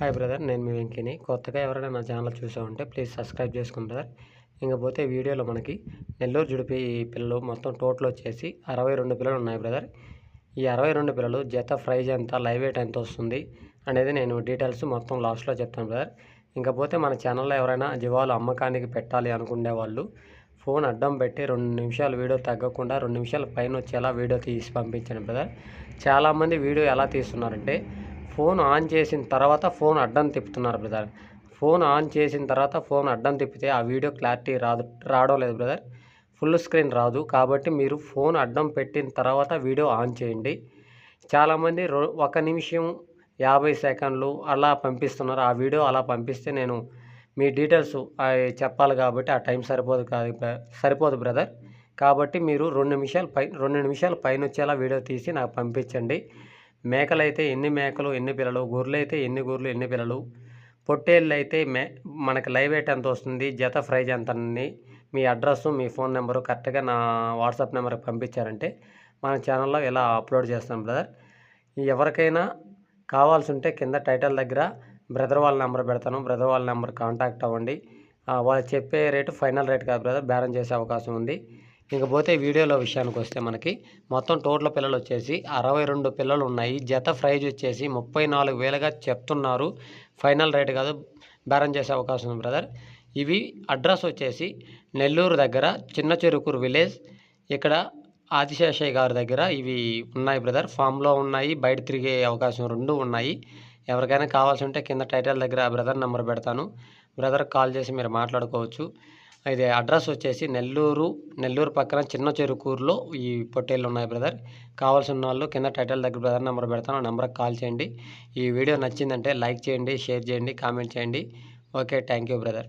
Hi brother నేను మీ వెంకిని. కొత్తగా ఎవరైనా నా ఛానల్ చూసా ఉంటే ప్లీజ్ సబ్స్క్రైబ్ చేసుకోండి బ్రదర్. ఇంకపోతే వీడియోలో మనకి నెల్లూరు జుడిపి పిల్లలు మొత్తం టోటల్ వచ్చేసి అరవై రెండు పిల్లలు ఉన్నాయి బ్రదర్. ఈ అరవై రెండు పిల్లలు జత ప్రైజ్ ఎంత లైవ్ ఎయిట్ ఎంత వస్తుంది అనేది నేను డీటెయిల్స్ మొత్తం లాస్ట్లో చెప్తాను బ్రదర్. ఇంకపోతే మన ఛానల్లో ఎవరైనా జీవాలు అమ్మకానికి పెట్టాలి అనుకునే వాళ్ళు ఫోన్ అడ్డం పెట్టి రెండు నిమిషాలు వీడియో తగ్గకుండా రెండు నిమిషాల పైన వచ్చేలా వీడియో తీసి పంపించండి బ్రదర్. చాలామంది వీడియో ఎలా తీస్తున్నారంటే ఫోన్ ఆన్ చేసిన తర్వాత ఫోన్ అడ్డం తిప్పుతున్నారు బ్రదర్. ఫోన్ ఆన్ చేసిన తర్వాత ఫోన్ అడ్డం తిప్పితే ఆ వీడియో క్లారిటీ రాదు రావడం లేదు బ్రదర్. ఫుల్ స్క్రీన్ రాదు కాబట్టి మీరు ఫోన్ అడ్డం పెట్టిన తర్వాత వీడియో ఆన్ చేయండి. చాలామంది రో ఒక నిమిషం యాభై సెకండ్లు అలా పంపిస్తున్నారు. ఆ వీడియో అలా పంపిస్తే నేను మీ డీటెయిల్స్ చెప్పాలి కాబట్టి ఆ టైం సరిపోదు కాదు సరిపోదు బ్రదర్. కాబట్టి మీరు రెండు నిమిషాలు పై రెండు నిమిషాలు పైన వచ్చేలా వీడియో తీసి నాకు పంపించండి. మేకలు అయితే ఎన్ని మేకలు ఎన్ని పిల్లలు గొర్రెలు అయితే ఎన్ని గొర్రెలు ఎన్ని పిల్లలు? పొట్టేళ్ళు అయితే మే మనకి లైవ్ ఎయిట్ ఎంత వస్తుంది? జత ప్రైజ్ ఎంత మీ అడ్రస్ మీ ఫోన్ నెంబరు కరెక్ట్గా నా వాట్సాప్ నెంబర్కి పంపించారంటే మన ఛానల్లో ఇలా అప్లోడ్ చేస్తాను బ్రదర్? ఎవరికైనా కావాల్సి ఉంటే కింద టైటిల్ దగ్గర బ్రదర్ వాళ్ళ నెంబర్ పెడతాను. బ్రదర్ వాళ్ళ నెంబర్ కాంటాక్ట్ అవ్వండి. వాళ్ళు చెప్పే రేటు ఫైనల్ రేట్ కాదు బ్రదర్ బేరం చేసే అవకాశం ఉంది. ఇకపోతే వీడియోలో విషయానికి వస్తే మనకి మొత్తం టోటల్ పిల్లలు వచ్చేసి అరవై రెండు పిల్లలు ఉన్నాయి. జత ప్రైజ్ వచ్చేసి ముప్పై నాలుగు వేలుగా చెప్తున్నారు. ఫైనల్ రేట్ కాదు బేరం చేసే అవకాశం ఉంది బ్రదర్. ఇవి అడ్రస్ వచ్చేసి నెల్లూరు దగ్గర చిన్న చెరుకూరు విలేజ్. ఇక్కడ ఆదిశేషయ్య గారి దగ్గర ఇవి ఉన్నాయి బ్రదర్. ఫామ్లో ఉన్నాయి బయట తిరిగే అవకాశం రెండు ఉన్నాయి. ఎవరికైనా కావాల్సి ఉంటే కింద టైటిల్ దగ్గర బ్రదర్ నెంబర్ పెడతాను. బ్రదర్ కాల్ చేసి మీరు మాట్లాడుకోవచ్చు. ఇది అడ్రస్ వచ్చేసి నెల్లూరు నెల్లూరు పక్కన చిన్న చెరుకూరులో ఈ పొట్టేళ్ళు ఉన్నాయి బ్రదర్. కావాల్సిన వాళ్ళు కింద టైటిల్ దగ్గర బ్రదర్ నెంబర్ పెడతాను ఆ నెంబర్కి కాల్ చేయండి. ఈ వీడియో నచ్చిందంటే లైక్ చేయండి షేర్ చేయండి కామెంట్ చేయండి. Okay thank you brother.